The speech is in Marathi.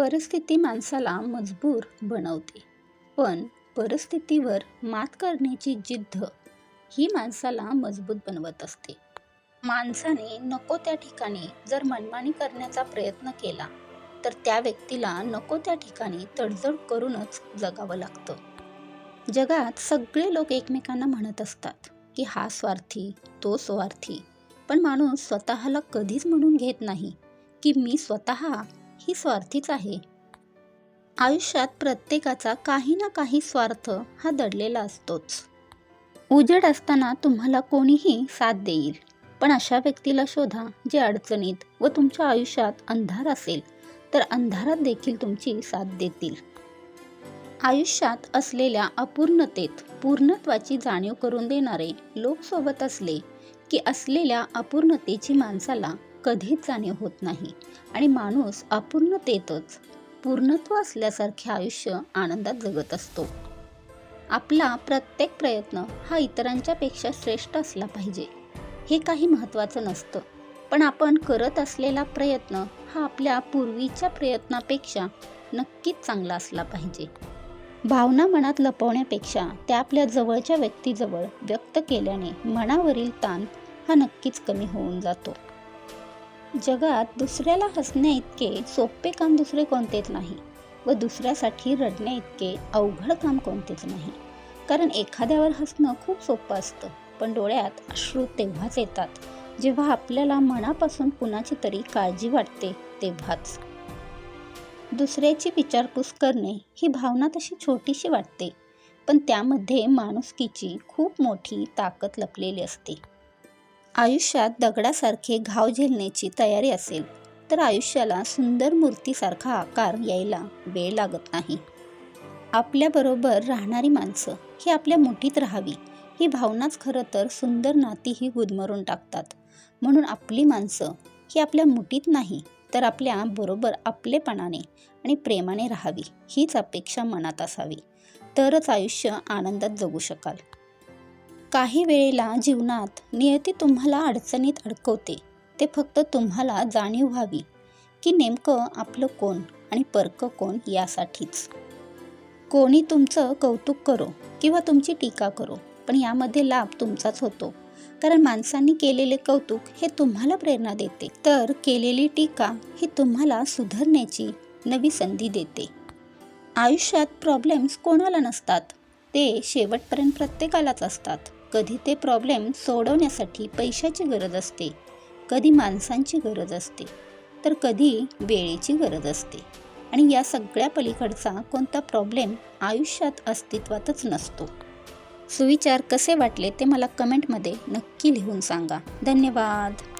परिस्थिती माणसाला मजबूर बनवते. पण परिस्थितीवर मात करण्याची जिद्द ही माणसाला मजबूत बनवत असते. माणसाने नको त्या ठिकाणी जर मनमानी करण्याचा प्रयत्न केला तर त्या व्यक्तीला नको त्या ठिकाणी तडजोड करूनच जगावं लागतं. जगात सगळे लोक एकमेकांना म्हणत असतात की हा स्वार्थी तो स्वार्थी पण माणूस स्वतःला कधीच म्हणून घेत नाही की मी स्वतः ही स्वार्थीच आहे. आयुष्यात प्रत्येकाचा काही ना काही स्वार्थ हा दडलेला असतोच. उजेड असताना तुम्हाला कोणीही साथ देईल. पण अशा व्यक्तीला शोधा जे अडचणीत व तुमच्या आयुष्यात अंधार असेल तर अंधारात देखील तुमची साथ देतील. आयुष्यात असलेल्या अपूर्णतेत पूर्णत्वाची जाणीव करून देणारे लोक सोबत असले की असलेल्या अपूर्णतेची माणसाला कधीच जाणीव होत नाही. आणि माणूस अपूर्णतेतच पूर्णत्व असल्यासारखे आयुष्य आनंदात जगत असतो. आपला प्रत्येक प्रयत्न हा इतरांच्यापेक्षा श्रेष्ठ असला पाहिजे. हे काही महत्त्वाचं नसतं. पण आपण करत असलेला प्रयत्न हा आपल्या पूर्वीच्या प्रयत्नापेक्षा नक्कीच चांगला असला पाहिजे. भावना मनात लपवण्यापेक्षा त्या आपल्या जवळच्या व्यक्तीजवळ व्यक्त केल्याने मनावरील ताण हा नक्कीच कमी होऊन जातो. जगात दुसऱ्याला हसण्या इतके सोपे काम दुसरे कोणतेच नाही व दुसऱ्यासाठी रडण्या इतके अवघड काम कोणतेच नाही. कारण एखाद्यावर हसणं खूप सोपं असतं पण डोळ्यात अश्रू तेव्हाच येतात जेव्हा आपल्याला मनापासून कुणाची तरी काळजी वाटते तेव्हाच. दुसऱ्याची विचारपूस करणे ही भावना तशी छोटीशी वाटते पण त्यामध्ये माणुसकीची खूप मोठी ताकद लपलेली असते. आयुष्यात दगडासारखे घाव झेलण्याची तयारी असेल तर आयुष्याला सुंदर मूर्तीसारखा आकार यायला वेळ लागत नाही. आपल्याबरोबर राहणारी माणसं ही आपल्या मुठीत राहावी ही भावनाच खरं तर सुंदर नाती ही गुदमरून टाकतात. म्हणून आपली माणसं ही आपल्या मुठीत नाही तर आपल्या बरोबर आपलेपणाने आणि प्रेमाने राहावी हीच अपेक्षा मनात असावी. तरच आयुष्य आनंदात जगू शकाल. काही वेळेला जीवनात नियती तुम्हाला अडचणीत अडकवते. ते फक्त तुम्हाला जाणीव व्हावी की नेमकं आपलं कोण आणि परकं कोण यासाठीच. कोणी तुमचं कौतुक करो किंवा तुमची टीका करो पण यामध्ये लाभ तुमचाच होतो. कारण माणसांनी केलेले कौतुक हे तुम्हाला प्रेरणा देते. तर केलेली टीका ही तुम्हाला सुधारण्याची नवी संधी देते. आयुष्यात प्रॉब्लेम्स कोणाला नसतात? ते शेवटपर्यंत प्रत्येकालाच असतात. कधी ते प्रॉब्लेम सोडवण्यासाठी पैशाची गरज असते कधी माणसांची गरज असते तर कधी वेळेची गरज असते. आणि या सगळ्या पलीकडचा कोणता प्रॉब्लेम आयुष्यात अस्तित्वातच नसतो. सुविचार कसे वाटले ते मला कमेंटमध्ये नक्की लिहून सांगा. धन्यवाद.